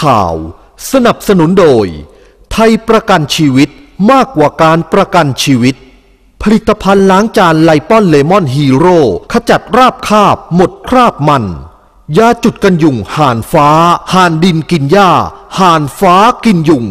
ข่าว สนับสนุนโดย ไทยประกันชีวิตมากกว่าการประกันชีวิต ผลิตภัณฑ์ล้างจานไลป้อนเลมอนฮีโร่ขจัดราบคาบ หมดคราบมัน ยาจุดกันยุงห่านฟ้า ห่านดินกินหญ้า ห่านฟ้ากินยุง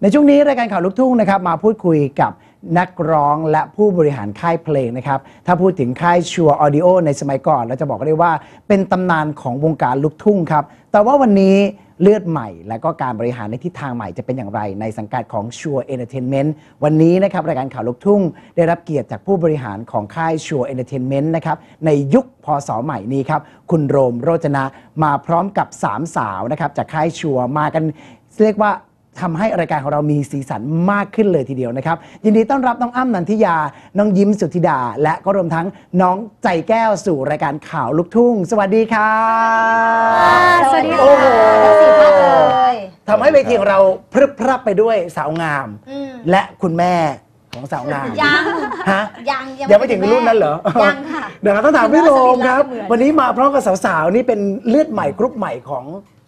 ในช่วงนี้รายการข่าวลูกทุ่งนะครับมาพูดคุยกับ นักร้องและผู้บริหารค่ายเพลงนะครับ ถ้าพูดถึงค่ายชัวออดิโอในสมัยก่อน เราจะบอกได้ว่าเป็นตำนานของวงการลูกทุ่งครับ แต่ว่าวันนี้เลือดใหม่ และก็การบริหารในทิศทางใหม่จะเป็นอย่างไรในสังกัดของชัวเอนเตอร์เทนเมนต์วันนี้นะครับรายการข่าวลูกทุ่ง ได้รับเกียรติจากผู้บริหารของค่ายชัวเอนเตอร์เทนเมนต์นะครับในยุคพศใหม่นี้ครับคุณโรมโรจนะมาพร้อมกับสามสาวนะครับจากค่ายชัวมากันเรียกว่า ทำให้รายการของเรามีสีสันมากขึ้นเลยทีเดียวนะครับ ยินดีต้อนรับน้องอ้ำนันทิยา น้องยิ้มสุธิดา และก็รวมทั้งน้องใจแก้วสู่รายการข่าวลูกทุ่ง สวัสดีค่ะสวัสดีโอ้ค่ะโหทั้งสี่ท่านเลยทำให้เวทีของเราพรึบพรับไปด้วยสาวงาม อืม และคุณแม่ของสาวงามยังฮะ ยังยังไม่ถึงรุ่นนั้นเหรอยังค่ะ เดี๋ยวเราต้องถามพี่โรมครับเหมือนวันนี้มาพร้อมกับสาวๆ นี่เป็นเลือดใหม่กรุ๊ปใหม่ของ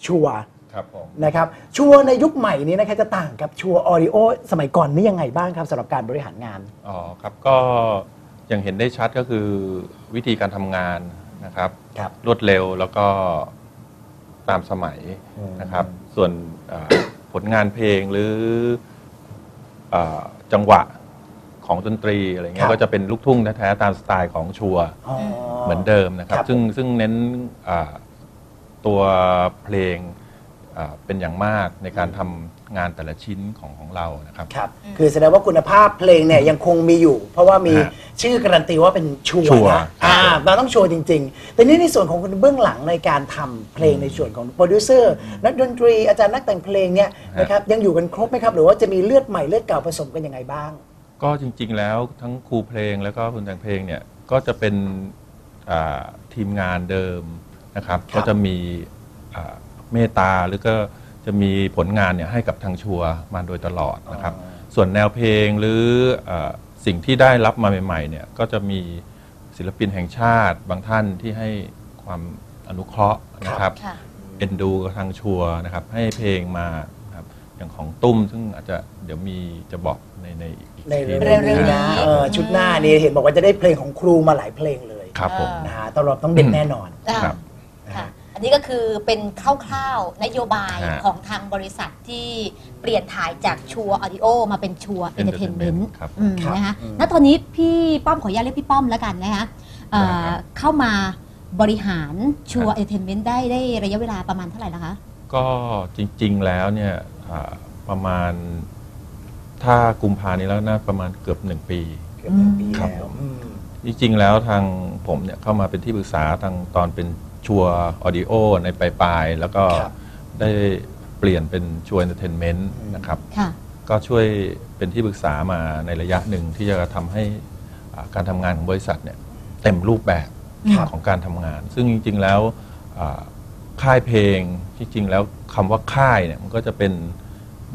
ชัวร์ ครับผม นะครับชัวร์ในยุคใหม่นี้นะครับจะต่างกับชัวร์ออดิโอสมัยก่อนนี่ยังไงบ้างครับสำหรับการบริหารงาน อ๋อครับก็อย่างเห็นได้ชัดก็คือวิธีการทำงานนะครับ ครับ รวดเร็วแล้วก็ตามสมัยอืม นะครับ ส่วนเอ่อ ผลงานเพลงหรือเออจังหวะของดนตรีอะไรเงี้ครัยบ ก็จะเป็นลูกทุ่งแท้ๆตามสไตล์ของชัวร์อ๋อ เหมือนเดิมนะครับ ครับ ซึ่งซึ่งเน้นอ่าตัวเพลง อ่าเป็นอย่างมากในการทำงานแต่ละชิ้นของของเรานะครับ ครับ คือแสดงว่าคุณภาพเพลงเนี่ยยังคงมีอยู่ เพราะว่ามีฮะชื่อการันตีว่าเป็นชัวชัร์วร์นะอ่าครับเราต้องชัวร์จริง ๆ แต่นี่ในส่วนของคุณเบื้องหลังในการทำเพลงในส่วนของโปรดิวเซอร์นักดนตรีอาจารย์นักแต่งเพลงเนี่ยนะครับยังอยู่กันครบไหมครับ หรือว่าจะมีเลือดใหม่เลือดเก่าผสมกันยังไงบ้าง ก็จริง ๆ แล้วทั้งครูเพลงแล้วก็คนแต่งเพลงเนี่ยก็จะเป็นอ่าทีมงานเดิมนะครับ ครับ ก็จะมีอ่า เมตตาหรือก็จะมีผลงานเนี่ยให้กับทางชัวร์มาโดยตลอดนะครับ ส่วนแนวเพลงหรืออาสิ่งที่ได้รับมาใหม่ๆเนี่ยก็จะมีศิลปินแห่งชาติบางท่านที่ให้ความอนุเคราะห์นะครับค่ะ เอ็นดูกับทางชัวร์นะครับให้เพลงมานะครับอย่างของตุ้มซึ่งอาจจะเดี๋ยวมีจะบอกในในอีกในทีเร็วหๆนึ่งนี้นะนะเออชุดหน้านี่เห็นบอกว่าจะได้เพลงของครูมาหลายเพลงเลยครับผม นะฮะตลอดต้องเด็ดแน่นอน อ่า ครับ ค่ะอั นนี้ก็คือเป็นคร่าวๆนโยบายฮะ ของทางบริษัทที่เปลี่ยนถ่ายจากชัวร์ออดิโอมาเป็นชัวร์เอนเตอร์เทนเมน Entertainment ต์ครับ ครับนะคะอืม ณตอนนี้พี่ป้อมขออนุญาตเรียกพี่ป้อมแล้วกันนะคะเอ่อได้ครับ เข้ามาบริหารชัวร์เอนเตอร์เทนเมนต์ได้ได้ระยะเวลาประมาณเท่าไหร่แล้วคะ ก็จริงๆแล้วเนี่ยอ่าประมาณถ้ากุมภานี้แล้วน่าประมาณเกือบหนึ่งปี เกือบหนึ่งปีครับแล้วผมอืม จริงๆแล้วทางผมเนี่ยเข้ามาเป็นที่ปรึกษาทางตอนเป็น ชัวร์ออดิโอในปลายๆ แล้วก็ครับได้เปลี่ยนเป็นชัวร์เอนเตอร์เทนเมนต์อืมนะครับ ค่ะ ก็ช่วยเป็นที่ปรึกษามาในระยะหนึ่งที่จะทำให้อ่าการทำงานของบริษัทเนี่ยเต็มรูปแบบครับของการทำงาน ซึ่งจริง ๆ แล้วอ่าค่ายเพลงจริงๆ แล้วคำว่าค่ายเนี่ยมันก็จะเป็น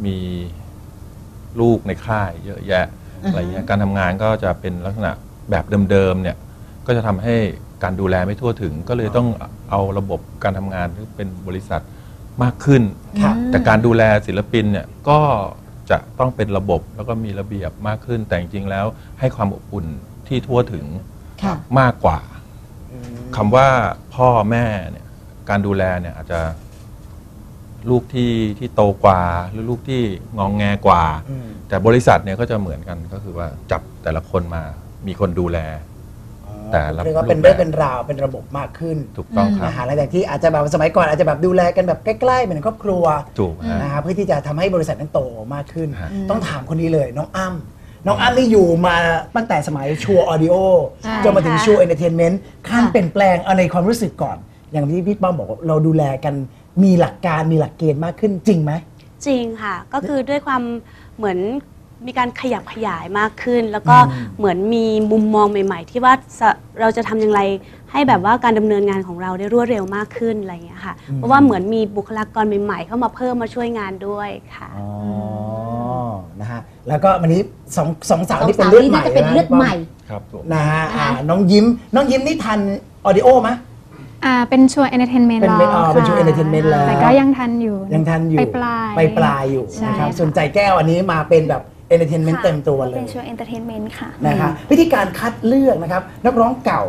มีลูกในค่ายเยอะแยะอือฮึ อะไรเงี้ยการทำงานก็จะเป็นลักษณะแบบเดิมๆเนี่ยก็จะทำให้ การดูแลไม่ทั่วถึง ก็เลยต้องเอาระบบการทำงานที่เป็นบริษัทมากขึ้นครับอืมแต่การดูแลศิลปินเนี่ยก็จะต้องเป็นระบบแล้วก็มีระเบียบมากขึ้น แต่จริงๆแล้วให้ความอบอุ่นที่ทั่วถึงค่ะ มากกว่าคำว่าพ่อแม่เนี่ยการดูแลเนี่ยอาจจะลูกที่ที่โตกว่าหรือลูกที่งองแงกว่า อืม แต่บริษัทเนี่ยก็จะเหมือนกันก็คือว่าจับแต่ละคนมามีคนดูแล แต่ละเรียกว่าเป็นรูปแบบเรื่องเป็นราวเป็นระบบมากขึ้นถูกต้องครันะบฮะหลังจากที่อาจจะแบบสมัยก่อนอาจจะแบบดูแลกันแบบใกล้ๆเหมือนครอบครัวถูกฮะ นะฮะเพื่อที่จะทำให้บริษัทนั้นโตมากขึ้น ฮะ ต้องถามคนนี้เลยน้องอ้ำน้องอ้ำนี่อยู่มาตั้งแต่สมัยชัวร์ออดิโอใช่จนมาถึงค่ะ ชัวร์เอนเตอร์เทนเมนต์ขั้นค่ะเปลี่ยนแปลงเอาในความรู้สึกก่อน อย่างที่พี่ป้อมบอกว่าเราดูแลกันมีหลักการมีหลักเกณฑ์มากขึ้นจริงไหม จริงค่ะ ก็คือด้วยความเหมือน มีการขยับขยายมากขึ้น แล้วก็อืมเหมือนมีมุมมองใหม่ ๆ ที่ว่าจะเราจะทำอย่างไร ให้แบบว่าการดำเนินงานของเราได้รวดเร็วมากขึ้นอะไรอย่างเงี้ยค่ะ เพราะว่าเหมือนมีบุคลากรใหม่ๆ เข้ามาเพิ่มมาช่วยงานด้วยค่ะ อ๋อนะฮะแล้วก็วันนี้สองสองสาวสองนี่เป็สานวเลือดนี้ใหม่น่าจะเป็นนะเลือดพี่ป้มใหม่ครับผมนะฮะอ่านะคะน้องยิ้ม น้องยิ้มนี่ทันออดิโอไหม อ่าเป็นชัวร์เอนเตอร์เทนเมนต์เป็นแล้วอ๋อเป็นชัวร์ entertainment แล้ว แต่ก็ยังทันอยู่ยังทันอยู่ไปปลายไปปลายอยู่ใช่นะครับค่ะ ส่วนใจแก้วอันนี้มาเป็นแบบ เอนเตอร์เทนเมนต์ค่ะเต็มตัวเลยเป็นช่วงเอนเตอร์เทนเมนต์ค่ะ นะคะวิธีการคัดเลือกนะครับ นักร้องเก่า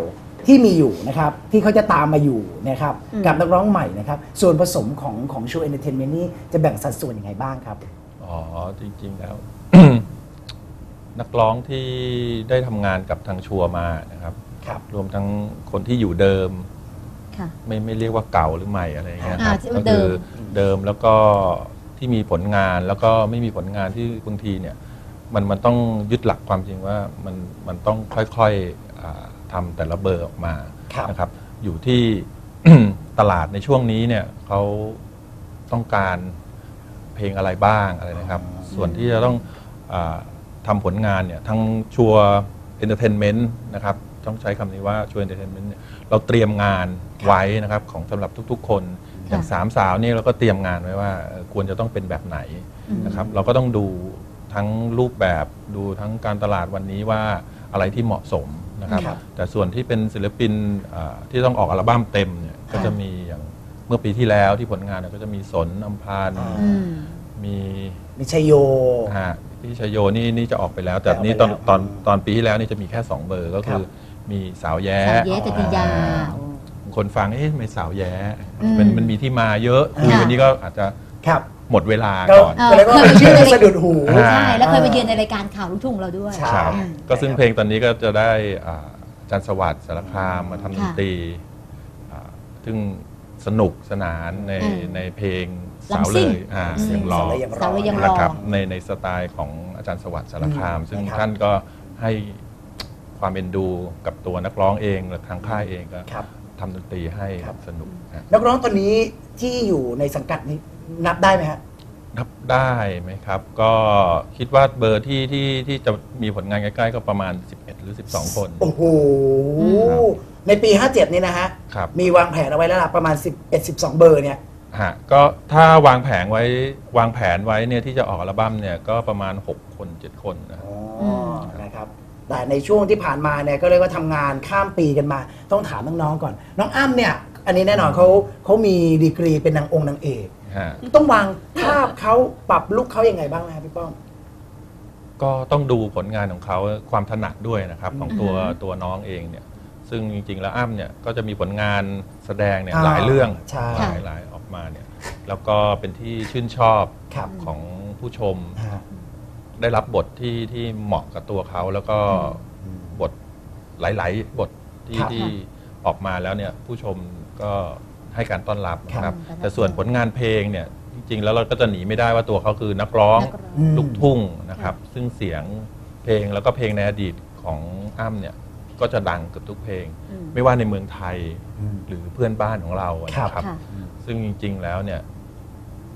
ที่มีอยู่นะครับ ที่เขาจะตามมาอยู่นะครับกับนักร้องใหม่นะครับ ส่วนผสมของของชูเอนเตอร์เทนเมนต์นี่จะแบ่งสัดส่วนยังไงบ้างครับ อ๋อ จริง ๆ แล้ว นักร้องที่ได้ทำงานกับทางชัวร์มานะครับ ครับ รวมทั้งคนที่อยู่เดิม ค่ะ ไม่ไม่เรียกว่าเก่าหรือใหม่อะไรอย่างเงี้ยคอ่ารับที่ก็เดิคือมเดิมแล้วก็ที่มีผลงานแล้วก็ไม่มีผลงานที่บางทีเนี่ย มันมันต้องยึดหลักความจริงว่ามันมันต้องค่อยๆอ่าทำแต่ละเบอร์ออกมาครับ นะครับ อยู่ที่ ตลาดในช่วงนี้เนี่ยเขาต้องการเพลงอะไรบ้างอะไรนะครับ ส่วนที่จะต้องอาทำผลงานเนี่ยทั้งชัวเอนเตอร์เทนเมนต์นะครับ ต้องใช้คำนี้ว่าชัวเอนเตอร์เทนเมนต์เนี่ยเราเตรียมงานไว้นะครับของสำหรับทุกๆ คน อย่างสามสาวนี่เราก็เตรียมงานไว้ว่าเอ่อควรจะต้องเป็นแบบไหนนะครับ เราก็ต้องดู ทั้งรูปแบบดูทั้งการตลาดวันนี้ว่าอะไรที่เหมาะสมนะครับ ครับ แต่ส่วนที่เป็นศิลปินอ่าที่ต้องออกอัลบั้มเต็มเนี่ยก็จะมีอย่างเมื่อปีที่แล้วที่ผลงานเนี่ยก็จะมีสนอัมพานอืม มีมิชัยโย ฮะพี่ชยโยนี่นี่จะออกไปแล้ว แต่ออกไปนี่ตอนแล้วตอนตอนปีที่แล้วนี่จะมีแค่ 2 เบอร์ก็คือครับมีสาวแย้ สาวเยจติยา คนฟังเอ๊ะทำไม่สาวแย้อืมมันมันมีที่มาเยอะคือค่ะ วันนี้ก็อาจจะ ครับ หมดเวลาก็ก่อน เออก็เรียกว่าเป็นชื่อสะดุดหู อ่า ใช่ แล้วเคยไปเยือนในรายการข่าวลูกทุ่งเราด้วย ใช่ ครับอืมก็ซึ่งเพลงตอนนี้ก็จะได้อ่าอาจันสวัสดิ์สารคามมาทำดนค่ะตรีอ่าซึ่งสนุกสนานในอืมในเพลงสาวลำเลซิ่ง ยอ่าอืมเสียงรอสาวเลยยังรอสาวเลยยังรอนะครับในในสไตล์ของอาจารย์สวัสดิ์สารคามซึ่งนะครับ ท่านก็ให้ความเอ็นดูกับตัวนักร้องเองและทางค่ายเองก็ครับ ทำดนตรีให้ครับ สนุกนะ นักร้องตัวนี้ที่อยู่ในสังกัดนี้ นับได้ไหมฮะ นับได้ไหมครับ ก็คิดว่าเบอร์ที่ที่ที่จะมีผลงานใกล้ๆก็ประมาณ 11 หรือ 12 คน โอ้โหครับในปี 57 นี่นะฮะ ครับ มีวางแผนเอาไว้แล้วล่ะประมาณ 11 12 เบอร์เนี่ย ฮะก็ถ้าวางแผนไว้วางแผนไว้เนี่ยที่จะออกอัลบั้มเนี่ยก็ประมาณ 6 คน 7 คนนะครับอ๋อนะครับ แต่ในช่วงที่ผ่านมาเนี่ยก็เรียกว่าทำงานข้ามปีกันมา ต้องถามน้องๆก่อน น้องอ้ำเนี่ย อันนี้แน่นอนเขาเขามีดีกรีเป็นนางองค์นางเอกฮะต้องวางภาพเขาปรับลุคเขายังไงบ้างไหมครับพี่ป้อม ก็ต้องดูผลงานของเขาความถนัดด้วยนะครับ ของตัวอือฮึตัวน้องเองเนี่ย ซึ่งจริงๆแล้วอ้ำเนี่ยก็จะมีผลงานแสดงเนี่ยอ่าหลายเรื่องใช่ หลายหลายออกมาเนี่ย แล้วก็เป็นที่ชื่นชอบครับของผู้ชม ฮะ ได้รับบทที่ที่เหมาะกับตัวเขาแล้วก็บทหลาย ๆ บทที่ครับ ที่ออกมาแล้วเนี่ย ผู้ชมก็ ให้การต้อนรับนะคครัรับบแต่ส่วนผลงานเพลงเนี่ยจริงๆ แล้วเราก็จะหนีไม่ได้ว่าตัวเขาคือนักร้องนักร้องอืมลูกทุ่งนะครับ ซึ่งเสียงเพลงแล้วก็เพลงในอดีตของอ้ำเนี่ยก็จะดังเกือบทุกเพลงอืมไม่ว่าในเมืองไทยอืมหรือเพื่อนบ้านของเราอะนะครับค่ะซึ่งจริง ๆ แล้วเนี่ย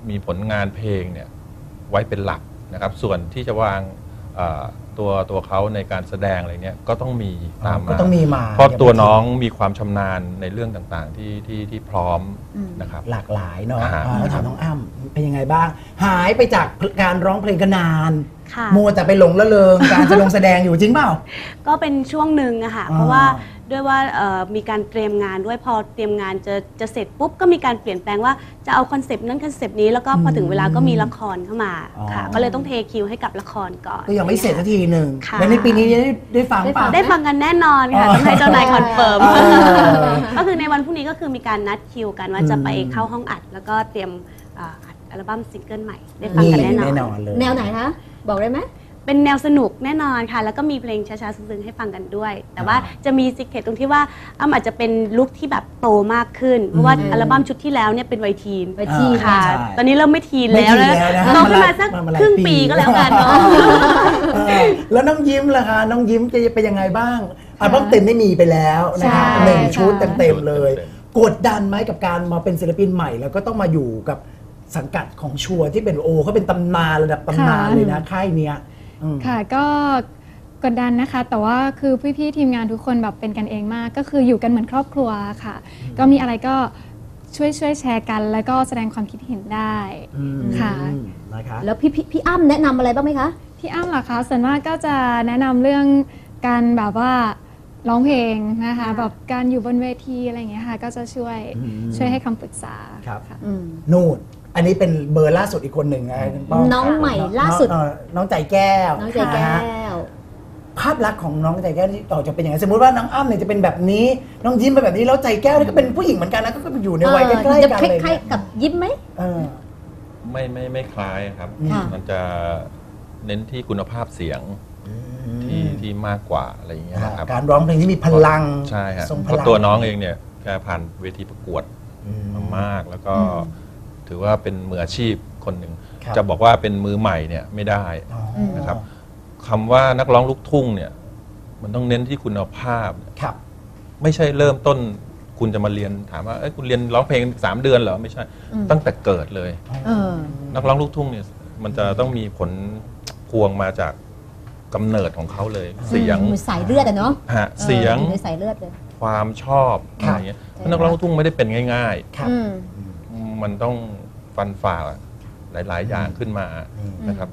มีผลงานเพลงเนี่ยไว้เป็นหลักนะครับ ส่วนที่จะวางเอ่อ ตัวตัวเขาในการแสดงอะไรเนี่ยก็ต้องมีตามก็มาต้องมีมาเพราะตัวน้องมีความชำนาญในเรื่องต่างๆที่ที่ที่พร้อมอืม นะครับ หลากหลายเนาะอ่าอ่าแล้วถามน้องอ้ำเป็นยังไงบ้าง หายไปจากการร้องเพลงกันนานค่ะ มัวแต่ไปหลงละเลงการจะลงแสดงอยู่จริงเปล่า ก็เป็นช่วงหนึ่งอะค่ะอ่าเพราะว่า ด้วยว่าเอ่อมีการเตรียมงานด้วยพอเตรียมงานจะจะเสร็จปุ๊บก็มีการเปลี่ยนแปลงว่าจะเอาคอนเซปต์นั้นคอนเซปต์นี้แล้วก็พอถึงเวลาก็มีละครเข้ามาค่ะอ๋อก็เลยต้องเทคิวให้กับละครก่อนก็ยังไม่เสร็จสักทีหนึ่งค่ะแล้วในปีนี้ได้ได้ฟังเปล่าได้ฟังกันแน่นอนค่ะอ๋อต้องให้เจ้านายคอนเฟิร์มอ๋อก็คือในวันพรุ่งนี้ก็คือมีการนัดคิวกันว่าจะไปอืมเข้าห้องอัด แล้วก็เตรียมเอ่ออัดอัลบั้มซิงเกิลใหม่ได้ฟังนี่กันแน่นอนแน่นอนเลยแนวไหนคะบอกได้ไหม เป็นแนวสนุกแน่นอนค่ะ แล้วก็มีเพลงช้าๆซึ้งๆให้ฟังกันด้วย แต่ว่าจะมีสิเกตตรงที่ว่าอ้ำอาจจะเป็นลุคที่แบบโตมากขึ้น เพราะว่าอืมอัลบั้มชุดที่แล้วเนี่ยเป็นวัยทีนวัยทีนค่ะ ใช่ตอนนี้เริ่มไม่ทีนไม่แล้วทีนแล้วนะโตขึ้นมาสักมันมาหลายครึ่งปี ปีก็แล้วกันเนาะ เออแล้วน้องยิ้มล่ะคะน้องยิ้มจะเป็นยังไงบ้างอัลบั้มเต็มได้มีไปแล้วนะครับใช่หนึ่งชุดค่ะ เต็มๆเลยเต็มกดดันไหมกับการมาเป็นศิลปินใหม่ แล้วก็ต้องมาอยู่กับสังกัดของชัวร์ที่เป็นโอเขาเป็นตำนานระดับตำนานค่ะเลยนะค่ายเนี้ยอืม ค่ะก็กดดันนะคะ แต่ว่าคือพี่ๆทีมงานทุกคนแบบเป็นกันเองมาก ก็คืออยู่กันเหมือนครอบครัวค่ะ ก็มีอะไรก็ช่วยช่วยแชร์กัน แล้วก็แสดงความคิดเห็นได้อืมค่ะนะคะแล้วพี่พี่พี่อ้ำแนะนำอะไรบ้างไหมคะพี่อ้ำล่ะคะส่วนมากก็จะแนะนำเรื่องการแบบว่าร้องเพลงนะคะแบบการอยู่บนเวทีอะไรอย่างเงี้ยค่ะ ก็จะช่วยอืม ช่วยให้คำปรึกษาครับ ค่ะ อืม นู่น อันนี้เป็นเบอร์ล่าสุดอีกคนหนึ่งนะคุณป้น้องใหม่ล่าสุดน้องน้องใจแก้วน้องใจแก้นะฮะว ภาพลักษณ์ของน้องใจแก้วที่ต่อจะเป็นอย่างไรสมมติว่าน้องอ้ำเนี่ยจะเป็นแบบนี้ น้องยิ้มเป็นแบบนี้แล้วใจแก้วนี่ก็เป็นผู้หญิงเหมือนกันนะก็อยู่ในวัยใกล้ๆกันจะคเลยล้ายๆกับยิ้มไหม เออ ไม่ไม่ไม่คล้ายครับ ค่ะ มันจะเน้นที่คุณภาพเสียงที่ที่มากกว่าอะไรอย่างเงี้ยนะครับการร้องเพลงที่มีพลังใช่ฮะทรงพเพราะลังตัวน้องเองเนี่ยแกผ่านเวทีประกวดอืม มามากแล้วก็ ถือว่าเป็นมืออาชีพคนหนึ่งครับ จะบอกว่าเป็นมือใหม่เนี่ยไม่ได้ อ๋อนะครับ คำว่านักร้องลูกทุ่งเนี่ยมันต้องเน้นที่คุณภาพ ครับ ไม่ใช่เริ่มต้นคุณจะมาเรียนถามว่าเอ้ยคุณเรียนร้องเพลง 3 เดือนเหรอไม่ใช่ อืม ตั้งแต่เกิดเลย เออ นักร้องลูกทุ่งเนี่ยมันจะต้องมีผลพวงมาจากกำเนิดของเขาเลย เสียงเหมือนสายเลือดอะเนาะฮะเสียงอออยู่ในสายเลือดเลยความชอบครัอะบไรเงี้ยเพราะนักร้องลูกทุ่งไม่ได้เป็นง่าย ครับ อืมๆ มันต้องฟันฝ่าหลาย ๆ อย่างขึ้นมาอืมนะครับ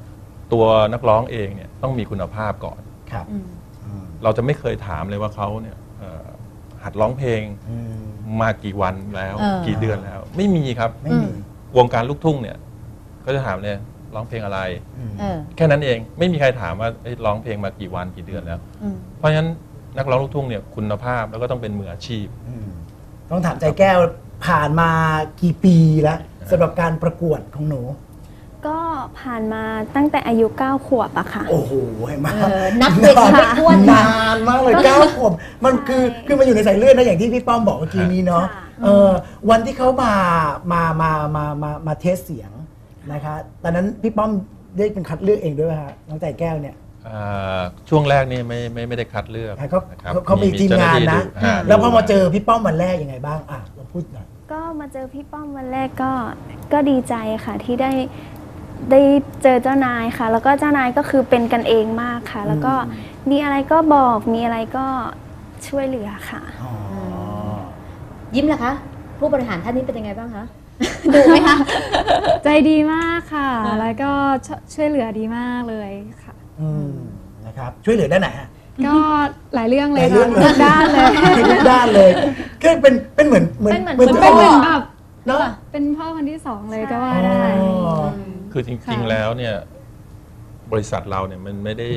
ตัวนักร้องเองเนี่ยต้องมีคุณภาพก่อน ครับอืมอืมเราจะไม่เคยถามเลยว่าเขาเนี่ยเอ่อหัดร้องเพลงอืมมากี่วันแล้วเออกี่เดือนแล้ว ไม่มีครับไม่มีวงการลูกทุ่งเนี่ย ก็จะถามเลยร้องเพลงอะไรอืมเออแค่นั้นเองไม่มีใครถามว่าเอ้ยร้องเพลงมากี่วันกี่เดือนแล้วอืมเพราะฉะนั้นนักร้องลูกทุ่งเนี่ยคุณภาพแล้วก็ต้องเป็นมืออาชีพอืมต้องถามใจแก้ว ผ่านมากี่ปีแล้วสำหรับการประกวดของหนู ก็ผ่านมาตั้งแต่อายุ 9 ขวบอะค่ะ โอ้โหเห็นไหมเออนับเวทีไม่ถ้วนนานมากเลยเก้าขวบมันคือคือมันอยู่ในสายเลือดนะอย่างที่พี่ป้อมบอกเมื่อกี้นี้เนาะค่ะ เออวันที่เขามามามามามามาเทสเสียงนะคะตอนนั้นพี่ป้อมได้เป็นคัดเลือกเองด้วยไหมฮะน้องใจแก้วเนี่ยอ่า ช่วงแรกนี่ไม่ไม่ไม่ได้คัดเลือกเขานะครับเขาเขามีทีมงานนะเจ้หที่ดูฮแล้วพอดูมาเจอพี่ป้อมวันแรกยังไงบ้างอะเราพูดหน่อย ก็มาเจอพี่ป้อมวันแรกก็ก็ดีใจค่ะที่ได้ได้เจอเจ้านายค่ะ แล้วก็เจ้านายก็คือเป็นกันเองมากค่ะ แล้วก็มีอะไรก็บอกมีอะไรก็ช่วยเหลือค่ะอ๋อยิ้มล่ะคะ ผู้บริหารท่านนี้เป็นยังไงบ้างคะดูไหมคะ ใจดีมากค่ะอ่าแล้วก็ชช่วยเหลือดีมากเลยค่ะอืม นะครับช่วยเหลือด้านไหนฮะ ก็หลายเรื่องเลยหลายเรื่ค่ะองเลย ทุกด้านเลย ทุกด้านเลยก็เป็นเป็นเหมือนเหมือนเป็นเหมือนเหมือนเป็นเหมือนพ่อแบบเนาะ เป็นพ่อคนที่สองเลยก็ว่าได้ อ๋อ คือจริง ค่ะ ๆ แล้วเนี่ยบริษัทเราเนี่ยมันไม่ได้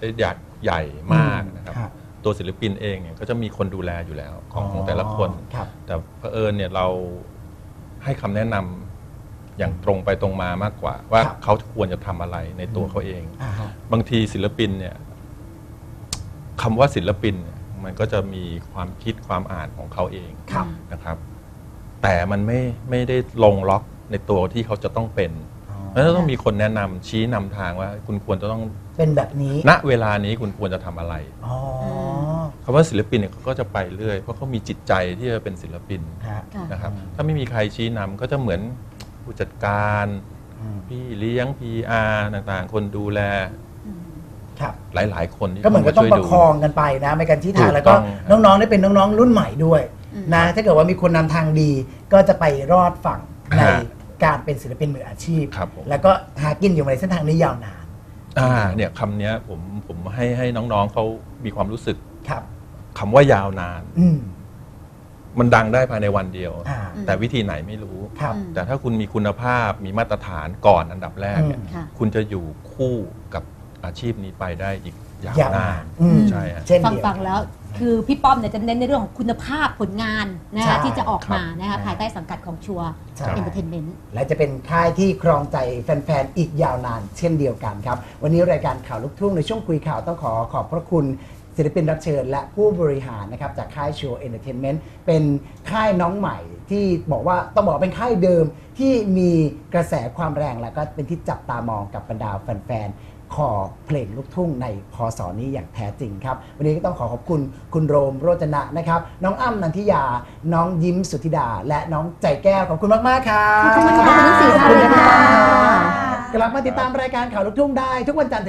ได้ใหญ่ใหญ่มากนะครับ ครับ ตัวศิลปินเองเนี่ยก็จะมีคนดูแลอยู่แล้วของของแต่ละคน ครับ แต่เผอิญเนี่ยเราให้คำแนะนำ อย่างตรงไปตรงมามากกว่า ว่าครับเขาควรจะทำอะไรในตัวเขาเอง อ่าฮะ บางทีศิลปินเนี่ยคำว่าศิลปินเนี่ยมันก็จะมีความคิดความอ่านของเขาเองครับ นะครับ แต่มันไม่ไม่ได้ลงล็อกในตัวที่เขาจะต้องเป็นอ๋อเพราะฉะนั้นต้องมีคนแนะนำชี้นำทางว่า คุณควรจะต้องเป็นแบบนี้ณเวลานี้คุณควรจะทำอะไร อ๋อคำว่าศิลปินเนี่ยเขาก็จะไปเรื่อย เพราะเขามีจิตใจที่จะเป็นศิลปินฮะค่ะ นะครับ ถ้าไม่มีใครชี้นำก็จะเหมือน ผู้จัดการอืมพี่เลี้ยง PR ต่างๆ คนดูแลครับหลาย ๆ คนที่ก็เหมือนก็ต้องข้าาปช่วยระดูคองกันไปนะในการชี้ทางถูกแล้วก็ต้องน้องๆได้เป็นน้องๆ รุ่นใหม่ด้วยอืมนะถ้าเกิดว่ามีคนนำทางดี ก็จะไปรอดฝั่งในฮะการเป็นศิลปินมืออาชีพครับผมแล้วก็หากินอยู่ในเส้นทางนี้ยาวนานอ่าเนี่ยคำเนี้ยผมผมให้ให้น้องๆเขามีความรู้สึกครับคำว่ายาวนานอื มมันดังได้ภายในวันเดียว อ่า แต่วิธีไหนไม่รู้ ครับ อืม แต่ถ้าคุณมีคุณภาพมีมาตรฐานก่อนอันดับแรกเนี่ยอืมค่ะ คุณจะอยู่คู่กับอาชีพนี้ไปได้อีกยาวยาวนานา นอืม ใช่ฮะ เช่นฟังเดียว ฟังแล้วคือพี่ป้อมเนี่ยจะเน้นในเรื่องของคุณภาพผลงานนะใช่คะที่จะออกมาครับนะคะภายใต้สังกัดของชัวใช่ เอนเตอร์เทนเมนต์ และจะเป็นค่ายที่ครองใจแฟน ๆ อีกยาวนาน เช่นเดียวกันครับ วันนี้รายการข่าวลูกทุ่งในช่วงคุยข่าวต้องขอขอบพระคุณ ศิลปินรับเชิญและผู้บริหารนะครับจากค่ายชัวเอนเตอร์เทนเมนต์เป็นค่ายน้องใหม่ที่บอกว่าต้องบอกว่าเป็นค่ายเดิมที่มีกระแสความแรงและก็เป็นที่จับตามองกับบรรดาแฟนๆ ขอเพลงลูกทุ่งในพศนี้อย่างแท้จริงครับ วันนี้ก็ต้องขอขอบคุณคุณโรมโรจนะนะครับ น้องอ้ำนันทิยา น้องยิ้มสุธิดา และน้องใจแก้วขอบคุณมากๆครับขอบคุณค่ะทั้งสี่ท่านเลยค่ะกลับมาติดตามรายการข่าวลูกทุ่งได้ทุกวันจันทร์ถึง